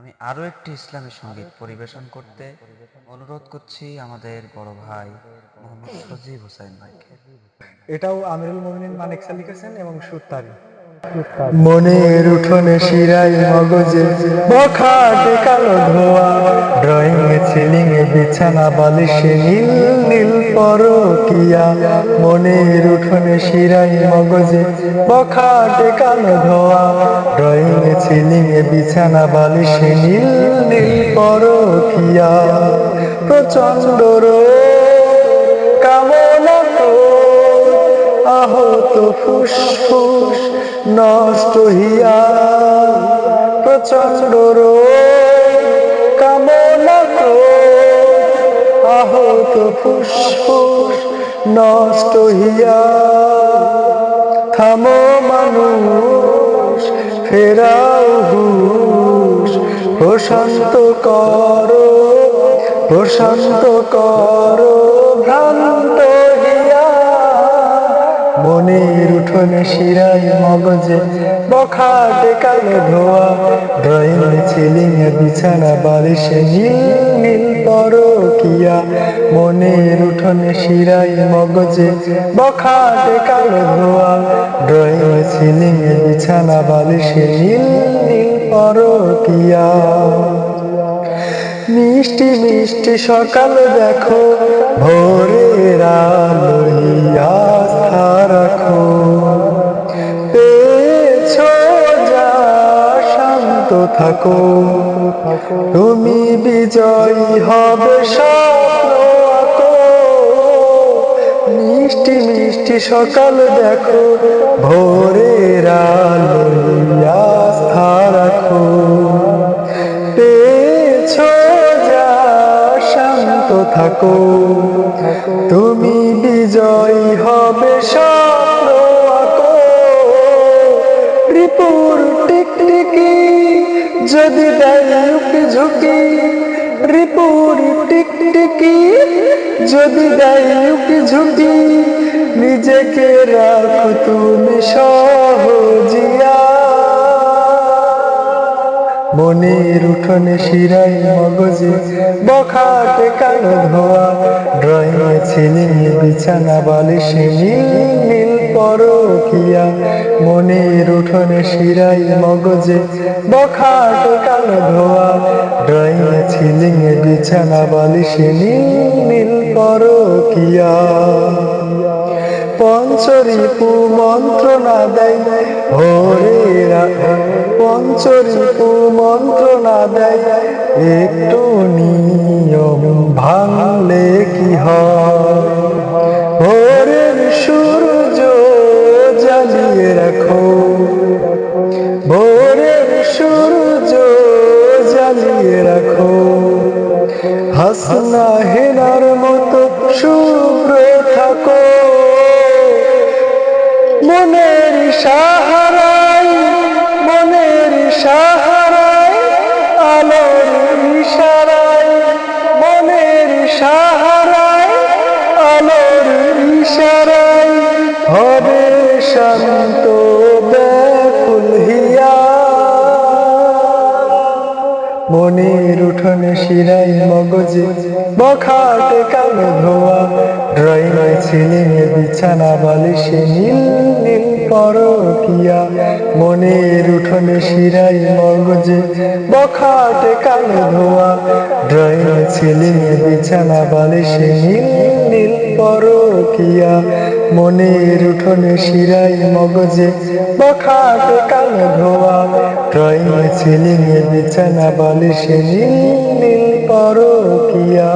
আমি আরও একটি ইসলামী সংগীত পরিবেশন করতে অনুরোধ করছি আমাদের বড় ভাই মোহাম্মদ সজিব হোসেন ভাইকে। এটাও আমিরুল মোমিনিন মানিকসা লিখেছেন এবং সুর তারি মনের উঠোনে শিরাই মগজে বখাটে কালো ধোয়া। সিলিং বিছানা বালিশে নীল নীল পরকিয়া। মনের উঠোনে শিরাই মগজে বখাটে কালো ধোয়া। ড্রয়িং এ, সিলিং এ বিছানা বালিশে নীল নীল পরকিয়া। প্রচণ্ড রোগ কামনা আহত ফুসফুস, নষ্ট হিয়া। প্রচণ্ড রোগ আহত ফুসফুস নষ্ট হিয়া থামো মানুষ, ফেরাও হুশ। প্রশান্ত করো প্রশান্ত করো, ভ্রান্ত হিয়া মনের উঠোনে শিরাই মগজে বখাটে কালো ধোয়া। ড্রয়িং ছিলিং বিছানা বালিশে নীল নীল পরকিয়া, মনের উঠোনে শিরাই মগজে বখাটে কালো ধোয়া। ড্রয়িং ছিলিং বিছানা বালিশে নীল নীল পরকিয়া। মিষ্টি মিষ্টি সকাল দেখো, ভোরের আলোয় আস্থা রাখো। শান্ত থাকো। তুমি বিজয়ী হবে মিষ্টি মিষ্টি সকাল দেখো, ভোরের আস্থা রাখো। পেছো যা, শান্ত থাকো। তুমি বিজয়ী হবে স্বপ্ন রিপুর যদি দেয় উকি ঝুঁকি, রিপুর টিকটিকি। যদি দেয় উকি ঝুঁকি, নিজেকে রাখো তুমি সহজিয়া। মনের উঠোনে শিরাই মগজে, বখাটে কালো ধোয়া। ড্রয়িং ছিলিং বিছানা বালিশে নীল নীল পরকিয়া, মনের উঠোনে শিরাই মগজে, বখাটে কালো ধোয়া ড্রয়িং ছিলিং বিছানা বালিশে নীল নীল পরকিয়া। পঞ্চরিপু মন্ত্রণা দেয় হরেরা পঞ্চরিপু মন্ত্রণা দেয়, একটু নিয়ম ভাঙলে কি হয়? হেনার মতো শুভ্র থাকো মনের সাহারাই মনের উঠোনে শিরাই মগজে, বখাটে কালো ধোয়া। ড্রয়িং ছিলিং বিছানা, বালিশে নীল নীল পরকিয়া। মনের উঠোনে শিরাই মগজে, বখাটে কালো ধোয়া। ড্রয়িং ছিলিং বিছানা বালিশে নীল নীল পরকিয়া। মনের উঠোনে শিরাই মগজে বখাটে কালো ধোয়া। ড্রয়িং ছিলিং বিছানা বালিশে নীল নীল পরকিয়া।